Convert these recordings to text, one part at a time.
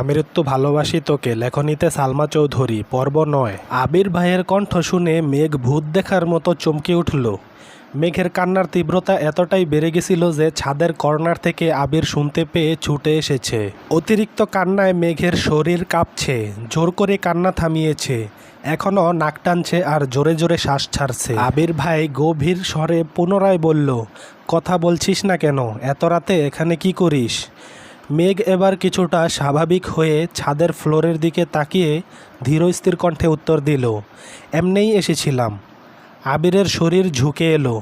আমৃত্যু ভালোবাসি তোকে, লেখনীতে সালমা চৌধুরী, পর্ব নয়। আবির ভাইয়ের কণ্ঠ শুনে মেঘ ভূত দেখার মতো চমকে উঠল। মেঘের কান্নার তীব্রতা এতটাই বেড়ে গেছিল যে ছাদের কর্নার থেকে আবির শুনতে পেয়ে ছুটে এসেছে। অতিরিক্ত কান্নায় মেঘের শরীর কাঁপছে, জোর করে কান্না থামিয়েছে। এখনও নাক টানছে আর জোরে জোরে শ্বাস ছাড়ছে। আবির ভাই গভীর স্বরে পুনরায় বলল, কথা বলছিস না কেন? এত রাতে এখানে কি করিস? মেঘ এবার কিছুটা স্বাভাবিক হয়ে ছাদের ফ্লোরের দিকে তাকিয়ে ধীরস্থির কণ্ঠে উত্তর দিল, এমনিই এসেছিলাম। আবিরের শরীর ঝুঁকে এলো।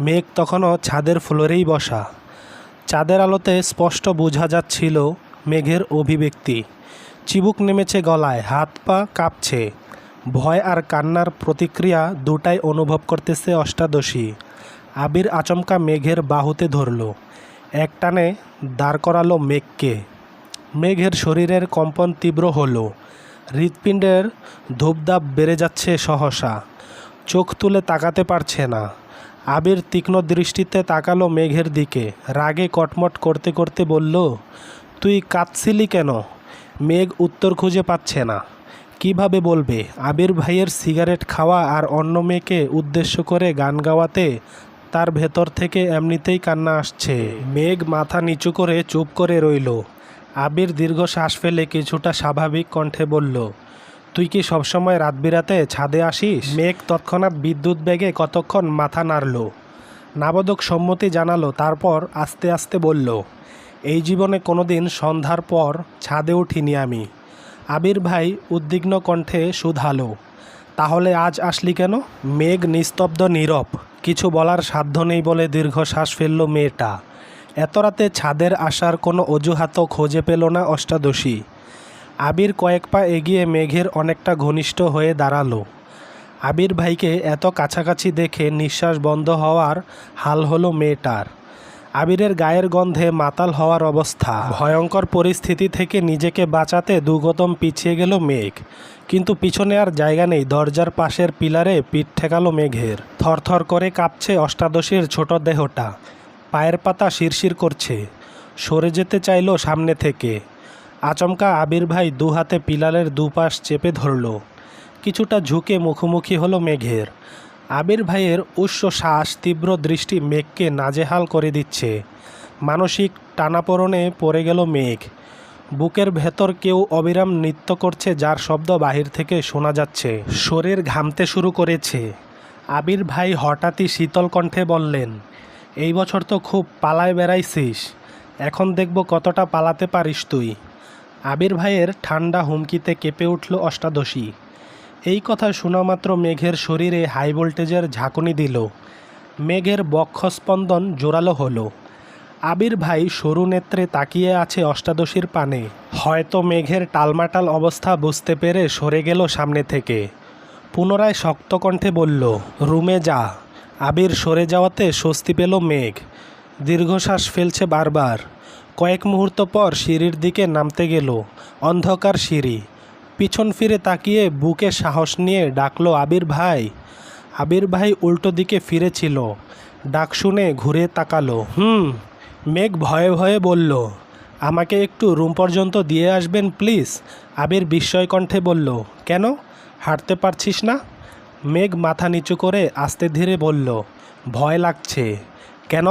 মেঘ তখনও ছাদের ফ্লোরেই বসা। চাঁদের আলোতে স্পষ্ট বোঝা যাচ্ছিল মেঘের অভিব্যক্তি। চিবুক নেমেছে গলায়, হাত পা কাঁপছে। ভয় আর কান্নার প্রতিক্রিয়া দুটাই অনুভব করতেছে অষ্টাদশী। আবির আচমকা মেঘের বাহুতে ধরল। একটানে দাঁড় করালো মেঘকে। মেঘের শরীরের কম্পন তীব্র হলো। হৃৎপিণ্ডের ধূপধাপ বেড়ে যাচ্ছে সহসা। চোখ তুলে তাকাতে পারছে না। আবির তীক্ষ্ণ দৃষ্টিতে তাকালো মেঘের দিকে। রাগে কটমট করতে করতে বলল, তুই কাঁদছিলি কেন? মেঘ উত্তর খুঁজে পাচ্ছে না। কীভাবে বলবে? আবির ভাইয়ের সিগারেট খাওয়া আর অন্য মেয়েকে উদ্দেশ্য করে গান গাওয়াতে তার ভেতর থেকে এমনিতেই কান্না আসছে। মেঘ মাথা নিচু করে চুপ করে রইল। আবির দীর্ঘ শ্বাস ফেলে কিছুটা স্বাভাবিক কণ্ঠে বলল, তুই কি সবসময় রাত বিরাতে ছাদে আসিস? মেঘ তৎক্ষণাৎ বিদ্যুৎ বেগে কতক্ষণ মাথা নাড়ল। নাবদক সম্মতি জানালো, তারপর আস্তে আস্তে বলল, এই জীবনে কোনোদিন সন্ধ্যার পর ছাদে উঠিনি আমি। আবির ভাই উদ্বিগ্ন কণ্ঠে শুধালো, তাহলে আজ আসলি কেন? মেঘ নিস্তব্ধ, নীরব কিছু বলার সাধ্য নেই বলে দীর্ঘশ্বাস ফেলল মেয়েটা। এত রাতে ছাদের আসার কোনো অজুহাতও খোঁজে পেল না অষ্টাদশী। আবির কয়েক পা এগিয়ে মেঘের অনেকটা ঘনিষ্ঠ হয়ে দাঁড়াল। আবির ভাইকে এত কাছাকাছি দেখে নিঃশ্বাস বন্ধ হওয়ার হাল হলো মেয়েটার। আবিরের গায়ের গন্ধে মাতাল হওয়ার অবস্থা। ভয়ঙ্কর পরিস্থিতি থেকে নিজেকে বাঁচাতে দুগতম পিছিয়ে গেল মেঘ। কিন্তু পিছনে আর জায়গা নেই, দরজার পাশের পিলারে পিঠ ঠেকালো মেঘের। থরথর করে কাঁপছে অষ্টাদশীর ছোট দেহটা। পায়ের পাতা শিরশির করছে। সরে যেতে চাইলো সামনে থেকে। আচমকা আবির ভাই দু হাতে পিলারের দুপাশ চেপে ধরল। কিছুটা ঝুঁকে মুখোমুখি হলো মেঘের। আবির ভাইয়ের উচ্চ শ্বাস তীব্র দৃষ্টি মেঘকে নাজেহাল করে দিচ্ছে। মানসিক টানাপোড়নে পড়ে গেল মেঘ। বুকের ভেতর কেউ অবিরাম নৃত্য করছে যার শব্দ বাহির থেকে শোনা যাচ্ছে। শরীর ঘামতে শুরু করেছে। আবির ভাই হঠাৎই শীতল কণ্ঠে বললেন, এই বছর তো খুব পালায় বেড়াইছিস। এখন দেখব কতটা পালাতে পারিস তুই। আবির ভাইয়ের ঠান্ডা হুমকিতে কেঁপে উঠল অষ্টাদশী। এই কথা শোনা মাত্র মেঘের শরীরে হাই ভোল্টেজের ঝাঁকুনি দিল। মেঘের বক্ষস্পন্দন জোরালো হলো। আবির ভাই সরু নেত্রে তাকিয়ে আছে অষ্টাদশীর পানে। হয়তো মেঘের টালমাটাল অবস্থা বুঝতে পেরে সরে গেল সামনে থেকে। পুনরায় শক্ত কণ্ঠে বলল, রুমে যা। আবির সরে যাওয়াতে স্বস্তি পেল মেঘ। দীর্ঘশ্বাস ফেলছে বারবার। কয়েক মুহূর্ত পর সিঁড়ির দিকে নামতে গেল, অন্ধকার সিঁড়ি। পিছন ফিরে তাকিয়ে বুকে সাহস নিয়ে ডাকলো, আবির ভাই। আবির ভাই উল্টো দিকে ফিরেছিল, ডাক শুনে ঘুরে তাকালো। হুম, মেঘ ভয়ে ভয়ে বলল, আমাকে একটু রুম পর্যন্ত দিয়ে আসবেন, প্লিজ? আবির বিস্ময় কণ্ঠে বলল, কেন? হাঁটতে পারছিস না? মেঘ মাথা নিচু করে আস্তে ধীরে বলল, ভয় লাগছে। কেন?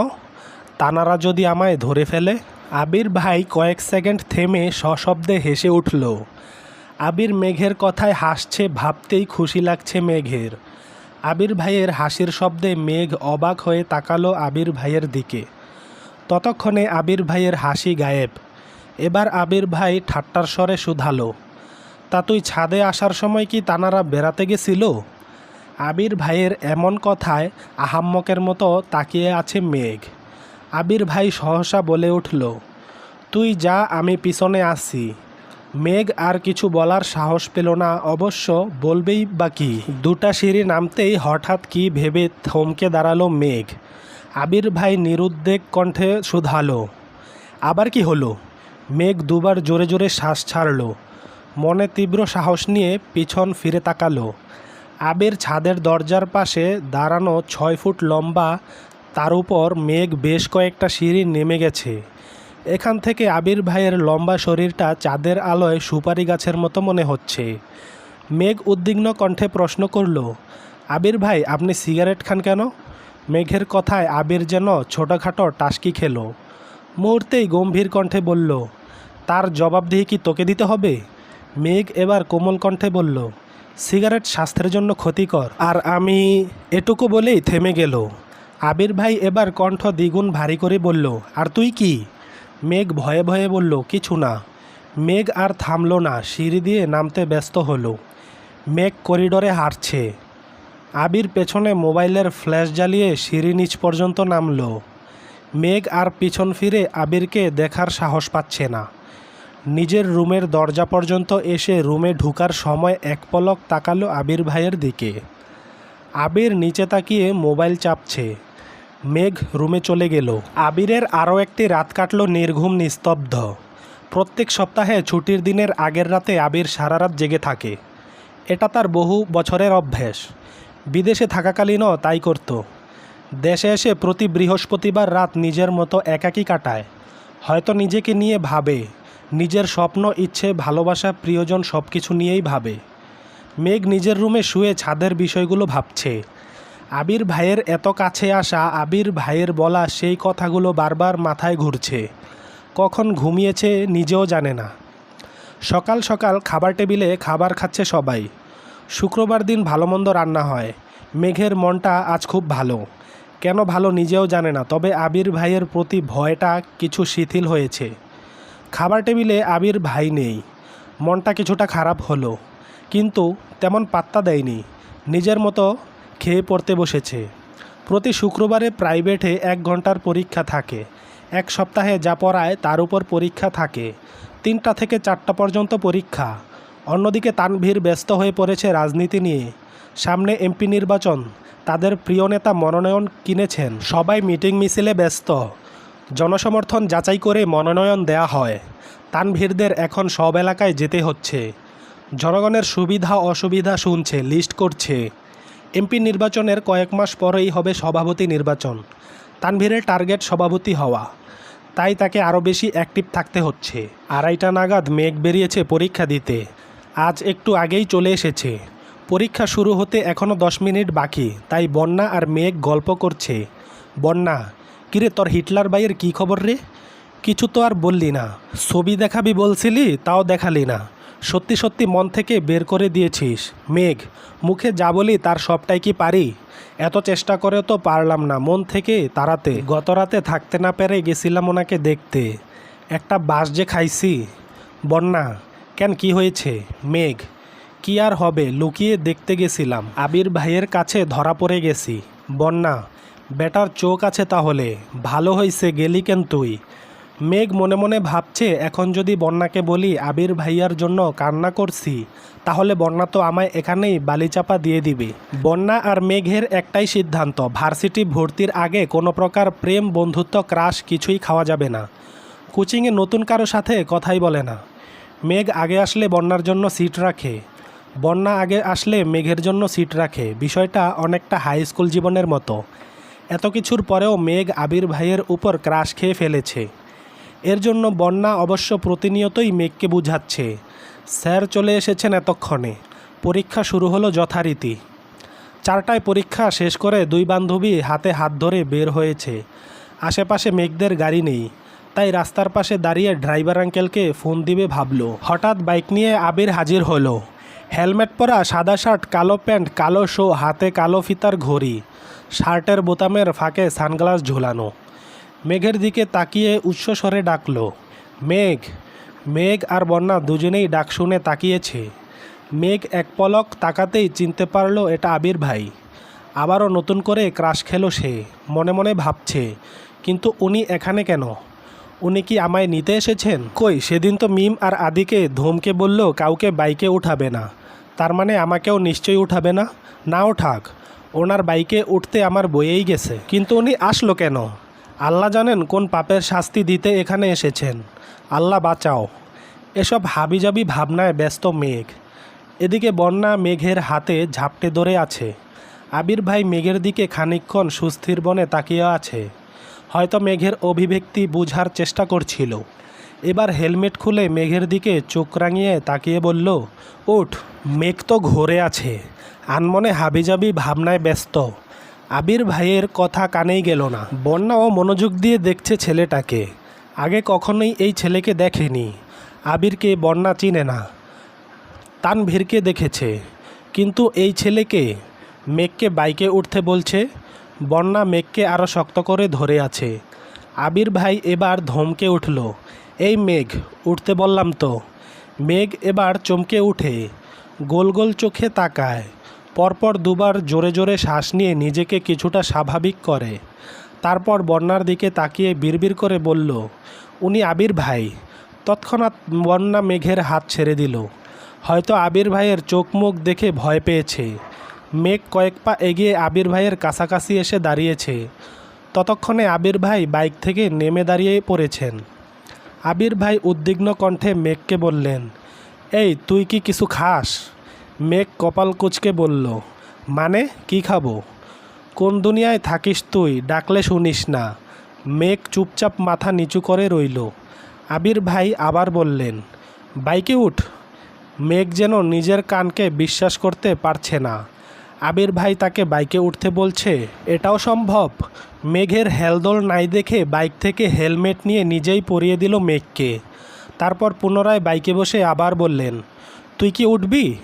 তানারা যদি আমায় ধরে ফেলে? আবির ভাই কয়েক সেকেন্ড থেমে সশব্দে হেসে উঠল আবির মেঘের কথায় হাসছে, ভাবতেই খুশি লাগছে মেঘের। আবির ভাইয়ের হাসির শব্দে মেঘ অবাক হয়ে তাকালো আবির ভাইয়ের দিকে। ততক্ষণে আবির ভাইয়ের হাসি গায়েব। এবার আবির ভাই ঠাট্টার স্বরে শুধালো, তা তুই ছাদে আসার সময় কি তানারা বেড়াতে গেছিল? আবির ভাইয়ের এমন কথায় আহাম্মকের মতো তাকিয়ে আছে মেঘ। আবির ভাই সহসা বলে উঠল, তুই যা, আমি পিছনে আসি মেঘ আর কিছু বলার সাহস পেল না, অবশ্য বলবেই বা কি। দুটা সিঁড়ি নামতেই হঠাৎ কি ভেবে থমকে দাঁড়াল মেঘ। আবির ভাই নিরুদ্বেগ কণ্ঠে শুধালো। আবার কি হলো? মেঘ দুবার জোরে জোরে শ্বাস ছাড়ল। মনে তীব্র সাহস নিয়ে পিছন ফিরে তাকালো। আবির ছাদের দরজার পাশে দাঁড়ানো ছয় ফুট লম্বা, তার উপর মেঘ বেশ কয়েকটা সিঁড়ি নেমে গেছে। এখান থেকে আবির ভাইয়ের লম্বা শরীরটা চাঁদের আলোয় সুপারি গাছের মতো মনে হচ্ছে। মেঘ উদ্বিগ্ন কণ্ঠে প্রশ্ন করল, আবির ভাই, আপনি সিগারেট খান কেন? মেঘের কথায় আবির যেন ছোটোখাটো টাসকি খেল। মুহূর্তেই গম্ভীর কণ্ঠে বলল, তার জবাবদিহি কি তোকে দিতে হবে? মেঘ এবার কোমল কণ্ঠে বলল, সিগারেট স্বাস্থ্যের জন্য ক্ষতিকর। আর আমি এটুকু বলেই থেমে গেল। আবির ভাই এবার কণ্ঠ দ্বিগুণ ভারী করে বলল, আর তুই কি? মেঘ ভয়ে ভয়ে বলল, কিছু না। মেঘ আর থামলো না, সিঁড়ি দিয়ে নামতে ব্যস্ত হলো। মেঘ করিডোরে হাঁটছে। আবির পেছনে মোবাইলের ফ্ল্যাশ জ্বালিয়ে সিঁড়ি নিচ পর্যন্ত নামলো। মেঘ আর পিছন ফিরে আবিরকে দেখার সাহস পাচ্ছে না। নিজের রুমের দরজা পর্যন্ত এসে রুমে ঢুকার সময় এক পলক তাকালো আবির ভাইয়ের দিকে। আবির নিচে তাকিয়ে মোবাইল চাপছে। মেঘ রুমে চলে গেল। আবিরের আরও একটি রাত কাটল নির্ঘুম, নিস্তব্ধ। প্রত্যেক সপ্তাহে ছুটির দিনের আগের রাতে আবির সারা রাত জেগে থাকে। এটা তার বহু বছরের অভ্যেস। বিদেশে থাকাকালীনও তাই করত। দেশে এসে প্রতি বৃহস্পতিবার রাত নিজের মতো একাকী কাটায়। হয়তো নিজেকে নিয়ে ভাবে, নিজের স্বপ্ন, ইচ্ছে, ভালোবাসা, প্রিয়জন সব কিছু নিয়েই ভাবে। মেঘ নিজের রুমে শুয়ে ছাদের বিষয়গুলো ভাবছে। আবির ভাইয়ের এত কাছে আসা, আবির ভাইয়ের বলা সেই কথাগুলো বারবার মাথায় ঘুরছে। কখন ঘুমিয়েছে নিজেও জানে না। সকাল সকাল খাবার টেবিলে খাবার খাচ্ছে সবাই। শুক্রবার দিন ভালো মন্দ রান্না হয়। মেঘের মনটা আজ খুব ভালো। কেন ভালো নিজেও জানে না, তবে আবির ভাইয়ের প্রতি ভয়টা কিছু শিথিল হয়েছে। খাবার টেবিলে আবির ভাই নেই। মনটা কিছুটা খারাপ হলো। কিন্তু তেমন পাত্তা দেয়নি। নিজের মতো খেয়ে পড়তে বসেছে। প্রতি শুক্রবারে প্রাইভেটে এক ঘণ্টার পরীক্ষা থাকে। এক সপ্তাহে যা পড়ায় তার উপর পরীক্ষা থাকে। তিনটা থেকে চারটা পর্যন্ত পরীক্ষা। অন্যদিকে তানভীর ব্যস্ত হয়ে পড়েছে রাজনীতি নিয়ে। সামনে এমপি নির্বাচন। তাদের প্রিয় নেতা মনোনয়ন কিনেছেন। সবাই মিটিং মিছিলে ব্যস্ত। জনসমর্থন যাচাই করে মনোনয়ন দেয়া হয়। তানভীরদের এখন সব এলাকায় যেতে হচ্ছে। জনগণের সুবিধা অসুবিধা শুনছে, লিস্ট করছে। এমপি নির্বাচনের কয়েক মাস পরেই হবে সভাপতি নির্বাচন। তানভীরের টার্গেট সভাপতি হওয়া। তাই তাকে আরও বেশি অ্যাক্টিভ থাকতে হচ্ছে। আড়াইটা নাগাদ মেঘ বেরিয়েছে পরীক্ষা দিতে। আজ একটু আগেই চলে এসেছে। পরীক্ষা শুরু হতে এখনও দশ মিনিট বাকি, তাই বন্যা আর মেঘ গল্প করছে। বন্যা, কিরে তোর হিটলার বাইয়ের কী খবর রে? কিছু তো আর বললি না। ছবি দেখাবি বলছিলি, তাও দেখালি না। সত্যি সত্যি মন থেকে বের করে দিয়েছিস। মেঘ, মুখে যা বলি তার সবটাই কি পারি? এত চেষ্টা করে তো পারলাম না মন থেকে তাড়াতে। গত রাতে থাকতে না পেরে গেছিলাম ওনাকে দেখতে। একটা বাস যে খাইছি। বন্যা, কেন কি হয়েছে? মেঘ, কি আর হবে? লুকিয়ে দেখতে গেছিলাম। আবির ভাইয়ের কাছে ধরা পড়ে গেছি। বন্যা, বেটার চোখ আছে তাহলে। ভালো হয়েছে গেলি কেন তুই? মেঘ মনে মনে ভাবছে, এখন যদি বন্যাকে বলি আবির ভাইয়ার জন্য কান্না করছি, তাহলে বন্যা তো আমায় এখানেই বালিচাপা দিয়ে দিবে। বন্যা আর মেঘের একটাই সিদ্ধান্ত, ভার্সিটি ভর্তির আগে কোনো প্রকার প্রেম, বন্ধুত্ব, ক্রাশ কিছুই খাওয়া যাবে না। কোচিংয়ে নতুন কারও সাথে কথাই বলে না। মেঘ আগে আসলে বন্যার জন্য সিট রাখে। বন্যা আগে আসলে মেঘের জন্য সিট রাখে, বিষয়টা অনেকটা হাই স্কুল জীবনের মতো। এত কিছুর পরেও মেঘ আবির ভাইয়ের উপর ক্রাশ খেয়ে ফেলেছে। এর জন্য বন্যা অবশ্য প্রতিনিয়তই মেঘকে বুঝাচ্ছে। স্যার চলে এসেছেন এতক্ষণে। পরীক্ষা শুরু হলো যথারীতি। চারটায় পরীক্ষা শেষ করে দুই বান্ধবী হাতে হাত ধরে বের হয়েছে। আশেপাশে মেঘদের গাড়ি নেই। তাই রাস্তার পাশে দাঁড়িয়ে ড্রাইভার আঙ্কেলকে ফোন দিবে ভাবলো। হঠাৎ বাইক নিয়ে আবির হাজির হলো। হেলমেট পরা সাদা শার্ট, কালো প্যান্ট, কালো শো, হাতে কালো ফিতার ঘড়ি। শার্টের বোতামের ফাঁকে সানগ্লাস ঝোলানো। মেঘের দিকে তাকিয়ে উচ্চস্বরে ডাকল, মেঘ মেঘ আর বন্যা দুজনেই ডাক শুনে তাকিয়েছে। মেঘ এক পলক তাকাতেই চিনতে পারল এটা আবির ভাই। আবারও নতুন করে ক্রাশ খেলো সে, মনে মনে ভাবছে, কিন্তু উনি এখানে কেন? উনি কি আমায় নিতে এসেছেন? কই, সেদিন তো মিম আর আদিকে ধমকে বলল কাউকে বাইকে উঠাবে না। তার মানে আমাকেও নিশ্চয়ই উঠাবে না? না ওঠাক ওনার বাইকে উঠতে আমার বইয়েই গেছে। কিন্তু উনি আসলো কেন? আল্লাহ জানেন কোন পাপের শাস্তি দিতে এখানে এসেছেন। আল্লাহ বাঁচাও। এসব হাবিজাবি ভাবনায় ব্যস্ত মেঘ। এদিকে বন্যা মেঘের হাতে ঝাপটে ধরে আছে। আবির ভাই মেঘের দিকে খানিকক্ষণ সুস্থির বনে তাকিয়ে আছে। হয়তো মেঘের অভিব্যক্তি বুঝার চেষ্টা করছিল। এবার হেলমেট খুলে মেঘের দিকে চোখ রাঙিয়ে তাকিয়ে বলল উঠ মেঘ তো ঘোরে আছে। আনমনে হাবিজাবি ভাবনায় ব্যস্ত। আবির ভাইয়ের কথা কানেই গেল না। বন্যাও মনোযোগ দিয়ে দেখছে ছেলেটাকে। আগে কখনোই এই ছেলেকে দেখেনি। আবিরকে বন্যা চিনে না। তানভীরকে দেখেছে। কিন্তু এই ছেলেকে মেঘকে বাইকে উঠতে বলছে, বন্যা মেঘকে আরও শক্ত করে ধরে আছে। আবির ভাই এবার ধমকে উঠল, এই মেঘ, উঠতে বললাম তো। মেঘ এবার চমকে উঠে, গোল গোল চোখে তাকায়। পরপর দুবার জোরে জোরে শ্বাস নিয়ে নিজেকে কিছুটা স্বাভাবিক করে। তারপর বন্যার দিকে তাকিয়ে বিড়বিড় করে বলল, উনি আবির ভাই। তৎক্ষণাৎ বন্যা মেঘের হাত ছেড়ে দিল। হয়তো আবির ভাইয়ের চোখ মুখ দেখে ভয় পেয়েছে। মেঘ কয়েক পা এগিয়ে আবির ভাইয়ের কাছাকাছি এসে দাঁড়িয়েছে। ততক্ষণে আবির ভাই বাইক থেকে নেমে দাঁড়িয়ে পড়েছেন। আবির ভাই উদ্বিগ্ন কণ্ঠে মেঘকে বললেন, এই, তুই কি কিছু খাস? মেঘ কপাল কুচকে বলল মানে কি খাব? কোন দুনিয়ায় থাকিস তুই? ডাকলে শুনিস না। মেঘ চুপচাপ মাথা নিচু করে রইল। আবির ভাই আবার বললেন, বাইকে উঠ। মেঘ যেন নিজের কানকে বিশ্বাস করতে পারছে না। আবির ভাই তাকে বাইকে উঠতে বলছে, এটাও সম্ভব? মেঘের হেলদোল নাই দেখে বাইক থেকে হেলমেট নিয়ে নিজেই পরিয়ে দিল মেঘকে। তারপর পুনরায় বাইকে বসে আবার বললেন, তুই কি উঠবি?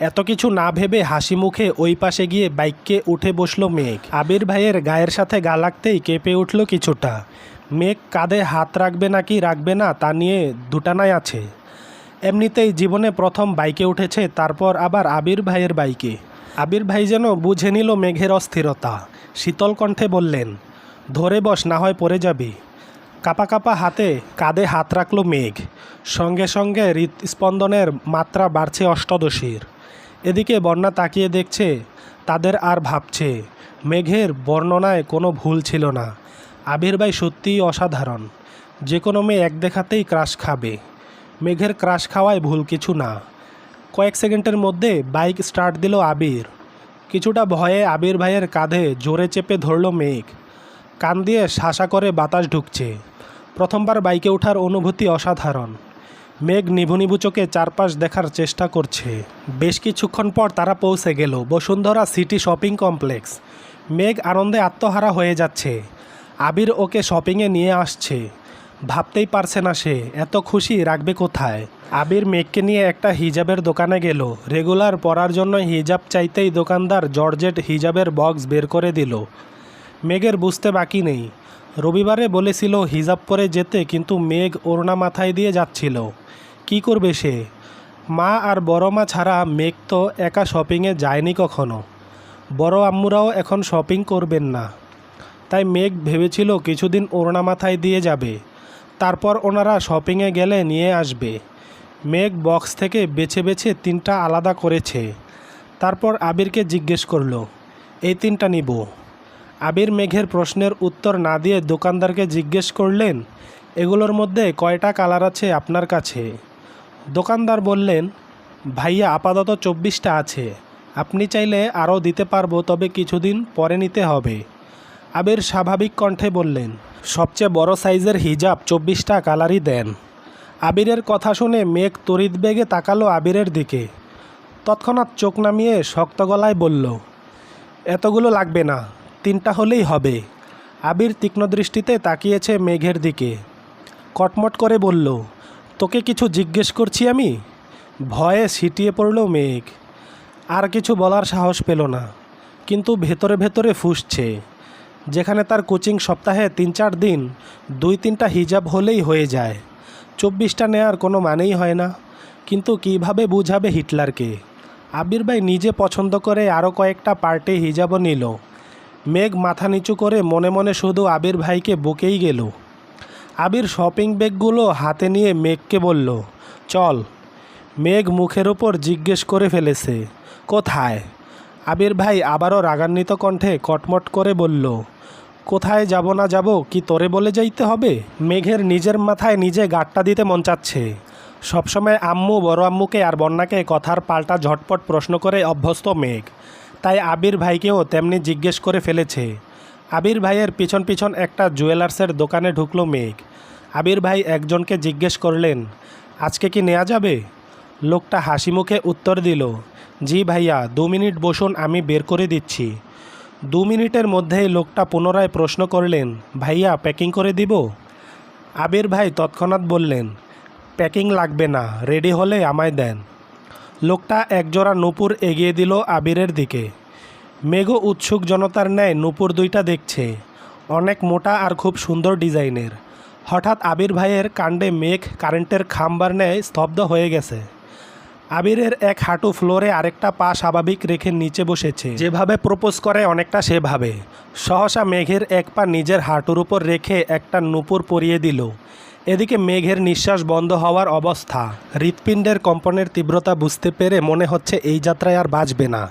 এত কিছু না ভেবে হাসি মুখে ওই পাশে গিয়ে বাইককে উঠে বসল মেঘ। আবির ভাইয়ের গায়ের সাথে গা লাগতেই কেঁপে উঠল কিছুটা। মেঘ কাঁধে হাত রাখবে নাকি রাখবে না তা নিয়ে দুটানায় আছে। এমনিতেই জীবনে প্রথম বাইকে উঠেছে, তারপর আবার আবির ভাইয়ের বাইকে। আবির ভাই যেন বুঝে নিল মেঘের অস্থিরতা। শীতল কণ্ঠে বললেন, ধরে বস, না হয় পড়ে যাবি। কাপা কাপা হাতে কাঁধে হাত রাখল মেঘ। সঙ্গে সঙ্গে হৃৎস্পন্দনের মাত্রা বাড়ছে অষ্টদশীর। এদিকে বন্যা তাকিয়ে দেখছে, তাদের আর ভাবছে। মেঘের বর্ণনায় কোনো ভুল ছিল না। আবির ভাই সত্যিই অসাধারণ। যে কোনো মেয়ে এক দেখাতেই ক্রাশ খাবে। মেঘের ক্রাশ খাওয়ায় ভুল কিছু না। কয়েক সেকেন্ডের মধ্যে বাইক স্টার্ট দিল আবির। কিছুটা ভয়ে আবির ভাইয়ের কাঁধে জোরে চেপে ধরল মেঘ। কান দিয়ে শাসা করে বাতাস ঢুকছে। প্রথমবার বাইকে ওঠার অনুভূতি অসাধারণ। মেঘ নিভু নিভু চোখে চারপাশ দেখার চেষ্টা করছে। বেশ কিছুক্ষণ পর তারা পৌঁছে গেল বসুন্ধরা সিটি শপিং কমপ্লেক্স। মেঘ আনন্দে আত্মহারা হয়ে যাচ্ছে। আবির ওকে শপিংয়ে নিয়ে আসছে। ভাবতেই পারছে না সে, এত খুশি রাখবে কোথায়? আবির মেঘকে নিয়ে একটা হিজাবের দোকানে গেল। রেগুলার পরার জন্য হিজাব চাইতেই দোকানদার জর্জেট হিজাবের বক্স বের করে দিল। মেঘের বুঝতে বাকি নেই। রবিবারে বলেছিল হিজাব পরে যেতে, কিন্তু মেঘ ওড়না মাথায় দিয়ে যাচ্ছিল। কি করবে সে? মা আর বড় মা ছাড়া মেঘ তো একা শপিংয়ে যায়নি কখনো। বড় আম্মুরাও এখন শপিং করবেন না। তাই মেঘ ভেবেছিল কিছুদিন ওড়না মাথায় দিয়ে যাবে। তারপর ওনারা শপিংয়ে গেলে নিয়ে আসবে। মেঘ বক্স থেকে বেছে বেছে তিনটা আলাদা করেছে। তারপর আবিরকে জিজ্ঞেস করল, এই তিনটা নিব? আবির মেঘের প্রশ্নের উত্তর না দিয়ে দোকানদারকে জিজ্ঞেস করলেন, এগুলোর মধ্যে কয়টা কালার আছে আপনার কাছে? দোকানদার বললেন, ভাইয়া, আপাতত চব্বিশটা আছে। আপনি চাইলে আরও দিতে পারব, তবে কিছুদিন পরে নিতে হবে। আবির স্বাভাবিক কণ্ঠে বললেন, সবচেয়ে বড় সাইজের হিজাব চব্বিশটা কালারই দেন। আবিরের কথা শুনে মেঘ তড়িৎ বেগে তাকালো আবিরের দিকে। তৎক্ষণাৎ চোখ নামিয়ে শক্ত গলায় বলল, এতগুলো লাগবে না, তিনটা হলেই হবে। আবির তীক্ষ্ণ দৃষ্টিতে তাকিয়েছে মেঘের দিকে। কটমট করে বলল তোকে কিছু জিজ্ঞেস করছি আমি? ভয়ে সিটিয়ে পড়ল মেঘ। আর কিছু বলার সাহস পেল না, কিন্তু ভেতরে ভেতরে ফুসছে, যেখানে তার কোচিং সপ্তাহে তিন চার দিন, দুই তিনটা হিজাব হলেই হয়ে যায়। চব্বিশটা নেয়ার কোনো মানেই হয় না, কিন্তু কীভাবে বুঝাবে হিটলারকে? আবির ভাই নিজে পছন্দ করে আরও কয়েকটা পার্টে হিজাবও নিল। মেঘ মাথা নিচু করে মনে মনে শুধু আবির ভাইকে বুকেই গেল। আবির শপিং ব্যাগগুলো হাতে নিয়ে মেঘকে বলল, চল। মেঘ মুখের ওপর জিজ্ঞেস করে ফেলেছে, কোথায়? আবির ভাই আবারও রাগান্বিত কণ্ঠে কটমট করে বলল, কোথায় যাব না যাব কি তোরে বলে যাইতে হবে? মেঘের নিজের মাথায় নিজে গাট্টা দিতে মন চাচ্ছে। সবসময় আম্মু, বড় আম্মুকে আর বন্যাকে কথার পাল্টা ঝটপট প্রশ্ন করে অভ্যস্ত মেঘ। তাই আবির ভাইকেও তেমনি জিজ্ঞেস করে ফেলেছে। আবির ভাইয়ের পিছন পিছন একটা জুয়েলার্সের দোকানে ঢুকলো মেঘ। আবির ভাই একজনকে জিজ্ঞেস করলেন, আজকে কি নেওয়া যাবে? লোকটা হাসি মুখে উত্তর দিল, জি ভাইয়া, দু মিনিট বসুন, আমি বের করে দিচ্ছি। দু মিনিটের মধ্যেই লোকটা পুনরায় প্রশ্ন করলেন, ভাইয়া, প্যাকিং করে দিব? আবির ভাই তৎক্ষণাৎ বললেন, প্যাকিং লাগবে না, রেডি হলে আমায় দেন। লোকটা একজোড়া নূপুর এগিয়ে দিল আবিরের দিকে। মেঘ উৎসুক জনতার ন্যায় নূপুর দুইটা দেখছে, অনেক মোটা আর খুব সুন্দর ডিজাইনের। হঠাৎ আবির ভাইয়ের কাণ্ডে মেঘ কারেন্টের খাম্বার ন্যায় স্তব্ধ হয়ে গেছে। আবিরের এক হাঁটু ফ্লোরে আরেকটা পা স্বাভাবিক রেখে নিচে বসেছে। যেভাবে প্রপোজ করে, অনেকটা সেভাবে। সহসা মেঘের এক পা নিজের হাঁটুর উপর রেখে একটা নুপুর পরিয়ে দিল। এদিকে মেঘের নিঃশ্বাস বন্ধ হওয়ার অবস্থা। হৃৎপিণ্ডের কম্পনের তীব্রতা বুঝতে পেরে মনে হচ্ছে এই যাত্রায় আর বাঁচবে না।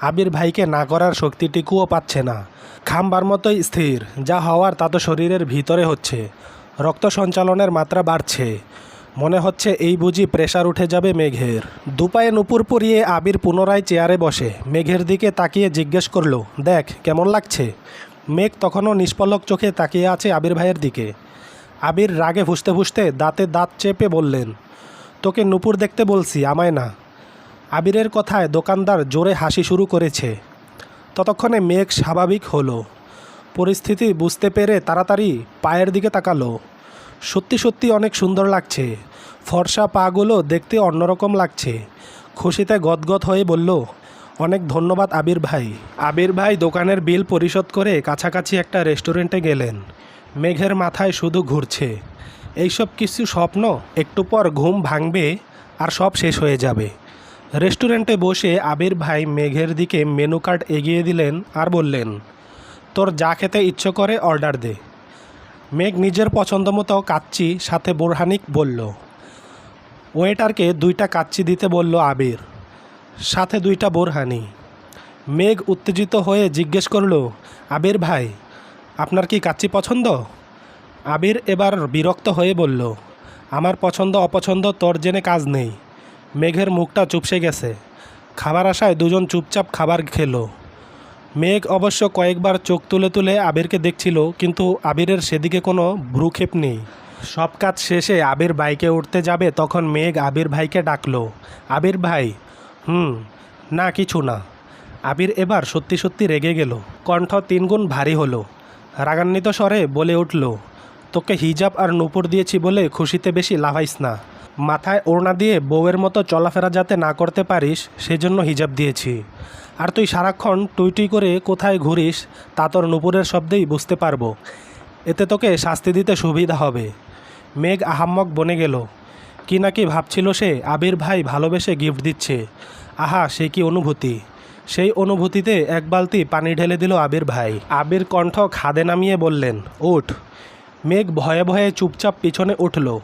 আবির ভাইকে না করার শক্তিটিকুও পাচ্ছে না। খাম্বার মতোই স্থির। যা হওয়ার তা তো শরীরের ভিতরে হচ্ছে। রক্ত সঞ্চালনের মাত্রা বাড়ছে। মনে হচ্ছে এই বুঝি প্রেশার উঠে যাবে মেঘের। দুপায়ে নুপুর পরিয়ে আবির পুনরায় চেয়ারে বসে। মেঘের দিকে তাকিয়ে জিজ্ঞেস করল, দেখ, কেমন লাগছে? মেঘ তখনও নিষ্পলক চোখে তাকিয়ে আছে আবির ভাইয়ের দিকে। আবির রাগে ফুসতে ফুসতে দাঁতে দাঁত চেপে বললেন, তোকে নুপুর দেখতে বলছি, আমায় না। আবিরের কথায় দোকানদার জোরে হাসি শুরু করেছে। ততক্ষণে মেঘ স্বাভাবিক হলো। পরিস্থিতি বুঝতে পেরে তাড়াতাড়ি পায়ের দিকে তাকালো। সত্যি সত্যি অনেক সুন্দর লাগছে। ফর্সা পাগুলো দেখতে অন্যরকম লাগছে। খুশিতে গদগদ হয়ে বলল, অনেক ধন্যবাদ আবির ভাই। আবির ভাই দোকানের বিল পরিশোধ করে কাছাকাছি একটা রেস্টুরেন্টে গেলেন। মেঘের মাথায় শুধু ঘুরছে। এইসব কিছু স্বপ্ন? একটু পর ঘুম ভাঙবে আর সব শেষ হয়ে যাবে। রেস্টুরেন্টে বসে আবির ভাই মেঘের দিকে মেনু কার্ড এগিয়ে দিলেন আর বললেন তোর যা খেতে ইচ্ছে করে অর্ডার দে। মেঘ নিজের পছন্দ মতো কাচ্চি সাথে বোরহানিক বলল। ওয়েটারকে দুইটা কাচ্চি দিতে বলল আবির, সাথে দুইটা বোরহানি। মেঘ উত্তেজিত হয়ে জিজ্ঞেস করল, আবির ভাই, আপনার কি কাচ্চি পছন্দ? আবির এবার বিরক্ত হয়ে বলল, আমার পছন্দ অপছন্দ তোর জেনে কাজ নেই। মেঘের মুখটা চুপসে গেছে। খাবার আসায় দুজন চুপচাপ খাবার খেলো। মেঘ অবশ্য কয়েকবার চোখ তুলে তুলে আবিরকে দেখছিল, কিন্তু আবিরের সেদিকে কোনো ভ্রুক্ষেপ নেই। সব কাজ শেষে আবির বাইকে উঠতে যাবে, তখন মেঘ আবির ভাইকে ডাকলো, আবির ভাই, হুম, না কিছু না। আবির এবার সত্যি সত্যি রেগে গেল, কণ্ঠ তিনগুণ ভারী হলো। রাগান্বিত স্বরে বলে উঠল, তোকে হিজাব আর নুপুর দিয়েছি বলে খুশিতে বেশি লাভাইস না। মাথায় ওড়না দিয়ে বউয়ের মতো চলাফেরা যাতে না করতে পারিস, সেজন্য হিজাব দিয়েছি। আর তুই সারাক্ষণ টুই টুই করে কোথায় ঘুরিস, তা তোর নুপুরের শব্দেই বুঝতে পারব। এতে তোকে শাস্তি দিতে সুবিধা হবে। মেঘ আহাম্মক বনে গেল। কি নাকি ভাবছিল সে, আবির ভাই ভালোবেসে গিফট দিচ্ছে। আহা, সে কি অনুভূতি? সেই অনুভূতিতে এক বালতি পানি ঢেলে দিল আবির ভাই। আবির কণ্ঠ খাদে নামিয়ে বললেন, উঠ। মেঘ ভয়ে ভয়ে চুপচাপ পিছনে উঠল।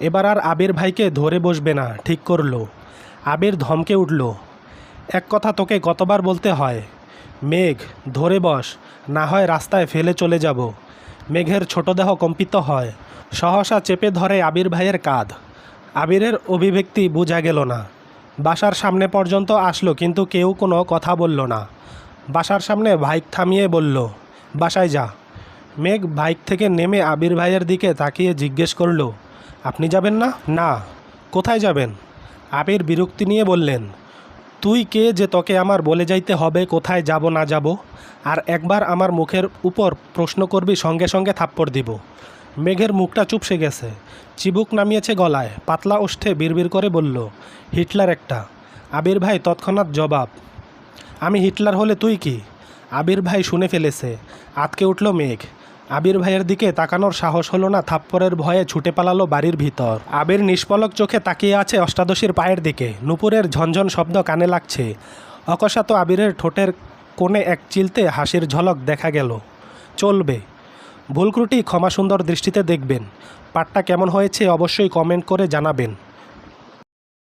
এবার আর আবির ভাইকে ধরে বসবে না, ঠিক করল। আবির ধমকে উঠল এক কথা তোকে কতবার বলতে হয়, মেঘ, ধরে বস, না হয় রাস্তায় ফেলে চলে যাব। মেঘের ছোট দেহ কম্পিত হয়, সহসা চেপে ধরে আবির ভাইয়ের কাঁধ। আবিরের অভিব্যক্তি বোঝা গেল না। বাসার সামনে পর্যন্ত আসলো, কিন্তু কেউ কোনো কথা বলল না। বাসার সামনে বাইক থামিয়ে বলল, বাসায় যা। মেঘ বাইক থেকে নেমে আবির ভাইয়ের দিকে তাকিয়ে জিজ্ঞেস করল, আপনি যাবেন না? না। কোথায় যাবেন? আবির বিরক্তি নিয়ে বললেন তুই কে যে তোকে আমার বলে যাইতে হবে, কোথায় যাব, না যাব? আর একবার আমার মুখের উপর প্রশ্ন করবি, সঙ্গে সঙ্গে থাপ্পড় দিব। মেঘের মুখটা চুপসে গেছে। চিবুক নামিয়েছে গলায়। পাতলা ওষ্ঠে বিড়বিড় করে বলল, হিটলার একটা। আবির ভাই তৎক্ষণাৎ জবাব, আমি হিটলার হলে তুই কি? আবির ভাই শুনে ফেলেছে। আতকে উঠল মেঘ। আবির ভাইয়ের দিকে তাকানোর সাহস হলো না থাপ্পরের ভয়ে ছুটে পালালো বাড়ির ভিতর। আবির নিষ্পলক চোখে তাকিয়ে আছে অষ্টাদশীর পায়ের দিকে। নুপুরের ঝনঝন শব্দ কানে লাগছে। অকস্মাত আবিরের ঠোঁটের কোণে এক চিলতে হাসির ঝলক দেখা গেল। চলবে। ভুল ত্রুটি ক্ষমা সুন্দর দৃষ্টিতে দেখবেন। পাঠটা কেমন হয়েছে অবশ্যই কমেন্ট করে জানাবেন।